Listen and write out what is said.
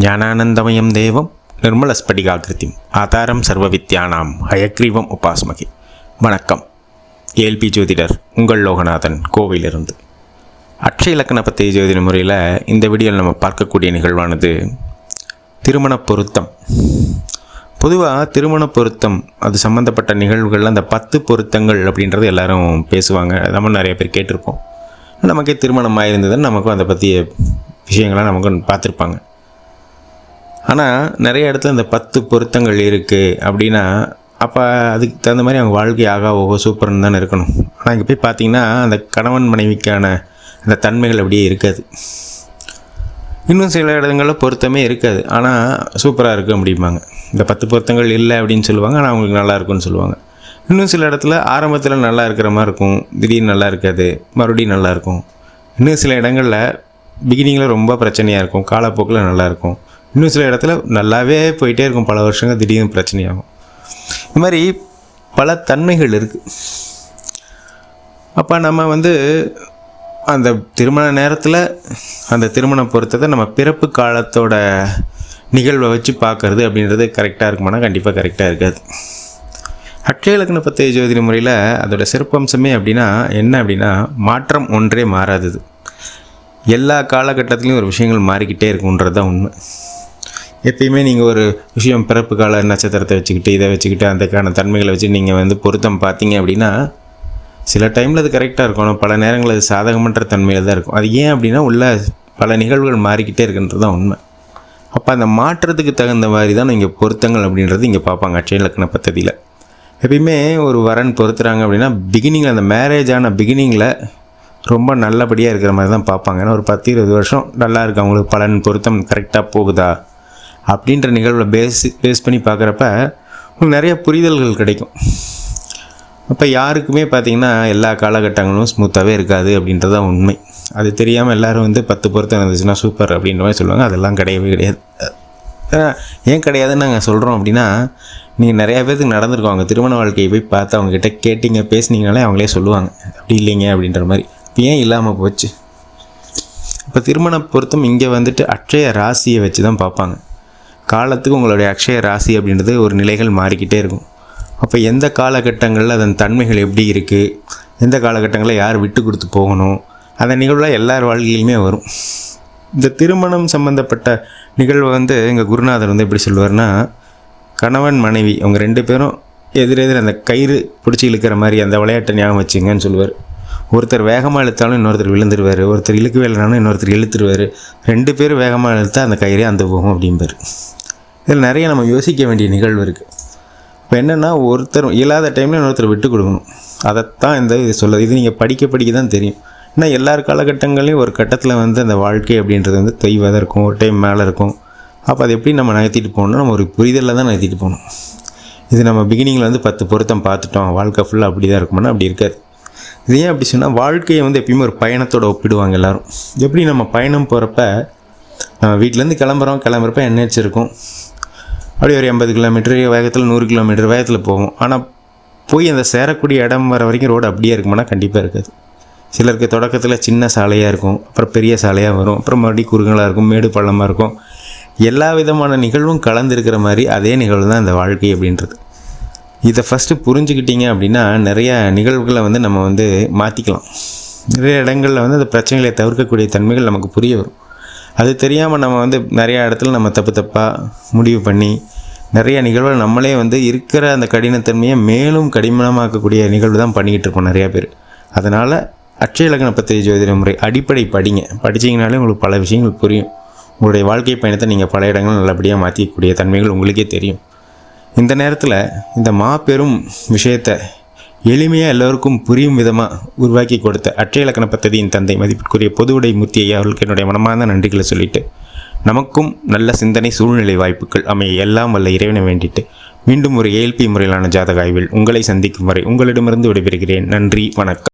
ஞானானந்தமயம் தேவம் நிர்மலஸ்படிகாகிருத்திம். ஆதாரம் சர்வ வித்யானாம் ஹயக்ரீவம் உபாஸ்மகி வணக்கம். ஏல்பி ஜோதிடர் உங்கள் லோகநாதன் கோவிலிருந்து அட்சய இலக்கண பத்திய ஜோதிட முறையில் இந்த வீடியோவில் நம்ம பார்க்கக்கூடிய நிகழ்வானது திருமண பொருத்தம். பொதுவாக திருமண பொருத்தம் அது சம்மந்தப்பட்ட நிகழ்வுகள் அந்த பத்து பொருத்தங்கள் அப்படின்றது எல்லாரும் பேசுவாங்க. நம்ம நிறைய பேர் கேட்டிருப்போம். நமக்கே திருமணம் ஆயிருந்ததுன்னு நமக்கும் அதை பற்றிய விஷயங்கள்லாம் நமக்கு பார்த்துருப்பாங்க. ஆனால் நிறைய இடத்துல இந்த பத்து பொருத்தங்கள் இருக்குது அப்படின்னா அப்போ அதுக்கு தகுந்த மாதிரி அவங்க வாழ்க்கை ஆகா ஓகோ சூப்பர்னு தானே இருக்கணும். ஆனால் இங்கே போய் பார்த்தீங்கன்னா அந்த கணவன் மனைவிக்கான அந்த தன்மைகள் அப்படியே இருக்காது. இன்னும் சில இடங்களில் பொருத்தமே இருக்காது. ஆனால் சூப்பராக இருக்கும் அப்படிம்பாங்க. இந்த பத்து பொருத்தங்கள் இல்லை அப்படின்னு சொல்லுவாங்க ஆனால் அவங்களுக்கு நல்லா இருக்கும்னு சொல்லுவாங்க. இன்னும் சில இடத்துல ஆரம்பத்தில் நல்லா இருக்கிற மாதிரி இருக்கும். திடீர்னு நல்லா இருக்காது. மறுபடியும் நல்லா இருக்கும். இன்னும் சில இடங்களில் பிகினிங்கில் ரொம்ப பிரச்சனையாக இருக்கும். காலப்போக்கில் நல்லாயிருக்கும் இன்னும் சில இடத்துல நல்லாவே போயிட்டே இருக்கும். பல வருஷங்கள் திடீர்னு பிரச்சனையாகும். இது மாதிரி பல தன்மைகள் இருக்குது அப்போ நம்ம வந்து அந்த திருமண நேரத்தில் அந்த திருமண பொருத்தத்தை நம்ம பிறப்பு காலத்தோட நிகழ்வை வச்சு பார்க்கறது அப்படின்றது கரெக்டாக இருக்குமானா கண்டிப்பாக கரெக்டாக இருக்காது. அக்ஷய லக்ன பத்திய ஜோதிட முறையில் அதோட சிறப்பம்சமே அப்படின்னா என்ன அப்படின்னா மாற்றம் ஒன்றே மாறாதது. எல்லா காலகட்டத்திலையும் ஒரு விஷயங்கள் மாறிக்கிட்டே இருக்குன்றது தான் உண்மை. எப்பயுமே நீங்கள் ஒரு விஷயம் பிறப்பு கால நட்சத்திரத்தை வச்சுக்கிட்டு இதை வச்சுக்கிட்டு அதுக்கான தன்மைகளை வச்சு நீங்கள் வந்து பொருத்தம் பார்த்தீங்க அப்படின்னா சில டைமில் அது கரெக்டாக இருக்கும். ஆனால் பல நேரங்களில் அது சாதகமற்ற தன்மையில் தான் இருக்கும். அது ஏன் அப்படின்னா உள்ள பல நிகழ்வுகள் மாறிக்கிட்டே இருக்குன்றது தான் உண்மை. அப்போ அந்த மாற்றத்துக்கு தகுந்த மாதிரி தான் இங்கே பொருத்தங்கள் அப்படின்றது இங்கே பார்ப்பாங்க அட்சய இலக்கண பத்ததியில். எப்பயுமே ஒரு வரன் பொருத்துறாங்க அப்படின்னா பிகினிங்கில் அந்த மேரேஜ் ஆன பிகினிங்கில் ரொம்ப நல்லபடியாக இருக்கிற மாதிரி தான் பார்ப்பாங்க. ஏன்னா ஒரு பத்து இருபது வருஷம் நல்லா இருக்கு அவங்களுக்கு பலன் பொருத்தம் கரெக்டாக போகுதா? அப்படின்ற நிகழ்வில் பேஸ் பேஸ் பண்ணி பார்க்குறப்ப உங்களுக்கு நிறைய புரிதல்கள் கிடைக்கும். அப்போ யாருக்குமே பார்த்தீங்கன்னா எல்லா காலகட்டங்களும் ஸ்மூத்தாகவே இருக்காது அப்படின்றது தான் உண்மை. அது தெரியாமல் எல்லோரும் வந்து பத்து பொருத்தம் இருந்துச்சுன்னா சூப்பர் அப்படின்ற மாதிரி சொல்லுவாங்க. அதெல்லாம் கிடையவே கிடையாது. ஏன் கிடையாதுன்னு நாங்கள் சொல்கிறோம் அப்படின்னா நீங்கள் நிறையா பேருக்கு நடந்திருக்கோம். அவங்க திருமண வாழ்க்கையை போய் பார்த்து அவங்கக்கிட்ட கேட்டிங்க பேசுனீங்கனாலே அவங்களே சொல்லுவாங்க. அப்படி இல்லைங்க அப்படின்ற மாதிரி. இப்போ ஏன் இல்லாமல் போச்சு? இப்போ திருமண பொருத்தம் இங்கே வந்துட்டு அற்றைய ராசியை வச்சு தான் பார்ப்பாங்க. காலத்துக்கு உங்களுடைய அக்ஷய ராசி அப்படின்றது ஒரு நிலைகள் மாறிக்கிட்டே இருக்கும். அப்போ எந்த காலகட்டங்களில் அதன் தன்மைகள் எப்படி இருக்குது எந்த காலகட்டங்களில் யார் விட்டு கொடுத்து போகணும்? அந்த நிகழ்வுலாம் எல்லார் வாழ்க்கையிலுமே வரும். இந்த திருமணம் சம்மந்தப்பட்ட நிகழ்வு வந்து எங்கள் குருநாதர் வந்து எப்படி சொல்லுவார்னா கணவன் மனைவி அவங்க ரெண்டு பேரும் எதிரெதிர் அந்த கயிறு பிடிச்சி இழுக்கிற மாதிரி அந்த விளையாட்டை ஞாபகம் வச்சுங்கன்னு சொல்லுவார். ஒருத்தர் வேகமாக இழுத்தாலும் இன்னொருத்தர் விழுந்துருவார் ஒருத்தர் இழுக்கவே இல்லைனாலும் இன்னொருத்தர் இழுத்துருவார். ரெண்டு பேரும் வேகமாக இழுத்தா அந்த கயிறே அந்த போகும் அப்படிம்பார். இதில் நிறைய நம்ம யோசிக்க வேண்டிய நிகழ்வு இருக்குது இப்போ என்னென்னா ஒருத்தர் இல்லாத டைமில் இன்னொருத்தர் விட்டு கொடுக்கணும். அதைத்தான் இந்த இது சொல்லுது. இது நீங்கள் படிக்க படிக்க தான் தெரியும். ஏன்னா எல்லார் காலகட்டங்களையும் ஒரு கட்டத்தில் வந்து அந்த வாழ்க்கை அப்படின்றது வந்து தொய்வாக தான் இருக்கும். ஒரு டைம் மேலே இருக்கும். அப்போ அதை எப்படி நம்ம நகர்த்திட்டு போகணும்னா நம்ம ஒரு புரிதலில் தான் நகர்த்திட்டு போகணும். இது நம்ம பிகினிங்கில் வந்து பத்து பொருத்தம் பார்த்துட்டோம். வாழ்க்கை ஃபுல்லாக அப்படி தான் இருக்குமானா அப்படி இருக்காது. இது ஏன் அப்படி சொன்னால் வாழ்க்கையை வந்து எப்பயுமே ஒரு பயணத்தோட ஒப்பிடுவாங்க எல்லாரும். எப்படி நம்ம பயணம் போகிறப்ப நம்ம வீட்டிலேருந்து கிளம்புறோம் கிளம்புறப்ப என்ஹெச் இருக்கும். அப்படியே ஒரு எண்பது கிலோமீட்டர் வேகத்தில் நூறு கிலோமீட்டர் வேகத்தில் போகும் ஆனால் போய் அந்த சேரக்கூடிய இடம் வர வரைக்கும் ரோடு அப்படியே இருக்குமானா கண்டிப்பாக இருக்காது. சிலருக்கு தொடக்கத்தில் சின்ன சாலையாக இருக்கும் அப்புறம் பெரிய சாலையாக வரும் அப்புறம் மறுபடியும் குறுகலாக இருக்கும் மேடு பள்ளமாக இருக்கும். எல்லா விதமான நிகழ்வும் கலந்துருக்கிற மாதிரி அதே நிகழ்வு தான் இந்த வாழ்க்கை அப்படின்றது. இதை ஃபஸ்ட்டு புரிஞ்சுக்கிட்டீங்க அப்படின்னா நிறைய நிகழ்வுகளை வந்து நம்ம வந்து மாற்றிக்கலாம் நிறைய இடங்களில் வந்து அந்த பிரச்சனைகளை தவிர்க்கக்கூடிய தன்மைகள் நமக்கு புரிய வரும். அது தெரியாமல் நம்ம வந்து நிறையா இடத்துல நம்ம தப்பு தப்பாக முடிவு பண்ணி நிறைய நிகழ்வுகள் நம்மளே வந்து இருக்கிற அந்த கடினத்தன்மையை மேலும் கடினமாக்கக்கூடிய நிகழ்வு தான் பண்ணிக்கிட்டு இருக்கோம் நிறையா பேர். அதனால் அட்சய இலக்கண பத்திரிகை ஜோதிட முறை அடிப்படை படிங்க. படிச்சிங்கனாலே உங்களுக்கு பல விஷயங்கள் புரியும். உங்களுடைய வாழ்க்கை பயணத்தை நீங்கள் பல இடங்கள் நல்லபடியாக மாற்றிக்கக்கூடிய தன்மைகள் உங்களுக்கே தெரியும். இந்த நேரத்தில் இந்த மாபெரும் விஷயத்தை எளிமையாக எல்லோருக்கும் புரியும் விதமாக உருவாக்கி கொடுத்த அட்சய இலக்கண பத்ததியின் தந்தை மதிப்பிற்குரிய பொதுவுடை மூர்த்தி ஐயா அவர்களுக்கு என்னுடைய மனமார்ந்த நன்றிகளை சொல்லிட்டு நமக்கும் நல்ல சிந்தனை சூழ்நிலை வாய்ப்புகள் அமைய எல்லாம் வல்ல இறைவனை வேண்டிட்டு மீண்டும் ஒரு ஏஎல்பி முறையிலான ஜாதக ஆய்வில் உங்களை சந்திக்கும் வரை உங்களிடமிருந்து விடைபெறுகிறேன். நன்றி வணக்கம்.